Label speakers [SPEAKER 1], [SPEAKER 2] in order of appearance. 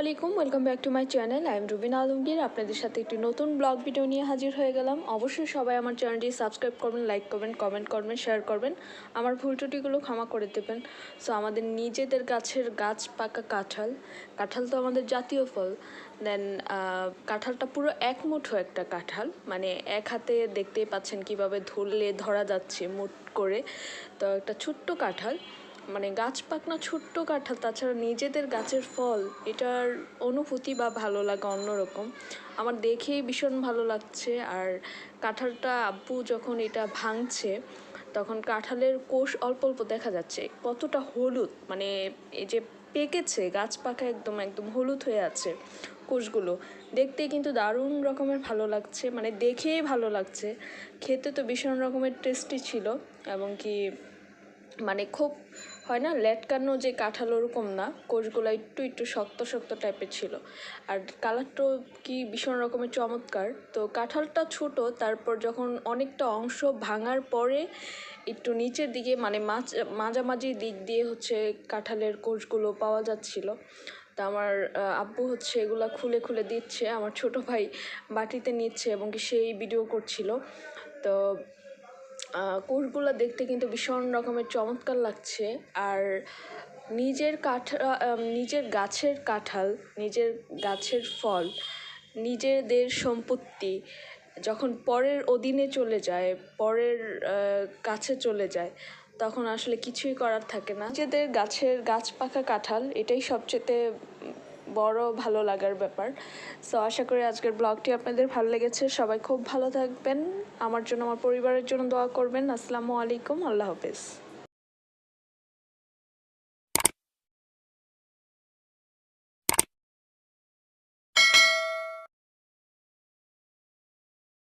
[SPEAKER 1] আলাইকুম, welcome back to my channel. I am Rubin Alamgir আপনাদের সাথে একটি নতুন ব্লগ ভিডিও নিয়ে হাজির হয়ে গেলাম। অবশ্যই সবাই আমার চ্যানেলটি সাবস্ক্রাইব করবেন, লাইক করবেন, কমেন্ট করবেন, শেয়ার করবেন। আমার ভুল ত্রুটিগুলো ক্ষমা করে দেবেন। সো আমাদের নিজেদের গাছের গাছ পাকা কাঁঠাল। কাঁঠাল তো আমাদের জাতীয় ফল। দেন কাঁঠালটা পুরো এক মুঠো একটা কাঁঠাল। মানে এক হাতে দেখতেই পাচ্ছেন কীভাবে ধরলে, ধরা যাচ্ছে মুঠ করে। তো একটা ছোট্ট কাঁঠাল। মানে গাছ পাকনা ছোট্ট কাঁঠাল, তাছাড়া নিজেদের গাছের ফল, এটার অনুভূতি বা ভালো লাগা অন্যরকম। আমার দেখেই ভীষণ ভালো লাগছে, আর কাঁঠালটা আব্বু যখন এটা ভাঙছে, তখন কাঁঠালের কোষ অল্প অল্প দেখা যাচ্ছে। কতটা হলুদ মানে এই যে পেকেছে, গাছ পাকা একদম একদম হলুদ হয়ে আছে কোষগুলো। দেখতে কিন্তু দারুণ রকমের ভালো লাগছে মানে দেখেই ভালো লাগছে। খেতে তো ভীষণ রকমের টেস্টি ছিল, এবং কি মানে খুব হয় না? লেটকানো যে কাঁঠাল ওরকম না, কোষগুলো একটু একটু শক্ত শক্ত টাইপের ছিল। আর কালারটাও কি ভীষণ রকমের চমৎকার। তো কাঁঠালটা ছোট, তারপর যখন অনেকটা অংশ ভাঙার পরে একটু নিচের দিকে মানে মাঝ, মাঝামাঝি দিক দিয়ে হচ্ছে কাঁঠালের কোষগুলো পাওয়া যাচ্ছিল। তা আমার আব্বু হচ্ছে এগুলা খুলে খুলে দিচ্ছে, আমার ছোট ভাই বাটিতে নিচ্ছে এবং কি সেই ভিডিও করছিল। তো আহ, কোষগুলো দেখতে কিন্তু ভীষণ রকমের চমৎকার লাগছে। আর নিজের কাঠা নিজের গাছের কাঁঠাল নিজের গাছের ফল নিজেদের সম্পত্তি যখন পরের অধীনে চলে যায় পরের কাছে চলে যায় তখন আসলে কিছুই করার থাকে না। নিজেদের গাছের গাছ পাকা কাঁঠাল এটাই সবচেয়ে বড় ভালো লাগার ব্যাপার। সো আশা করি আজকের ব্লগটি আপনাদের ভালো লেগেছে। সবাই খুব ভালো থাকবেন। আমার জন্য, আমার পরিবারের জন্য দোয়া করবেন। আসসালামু আলাইকুম। আল্লাহ হাফেজ।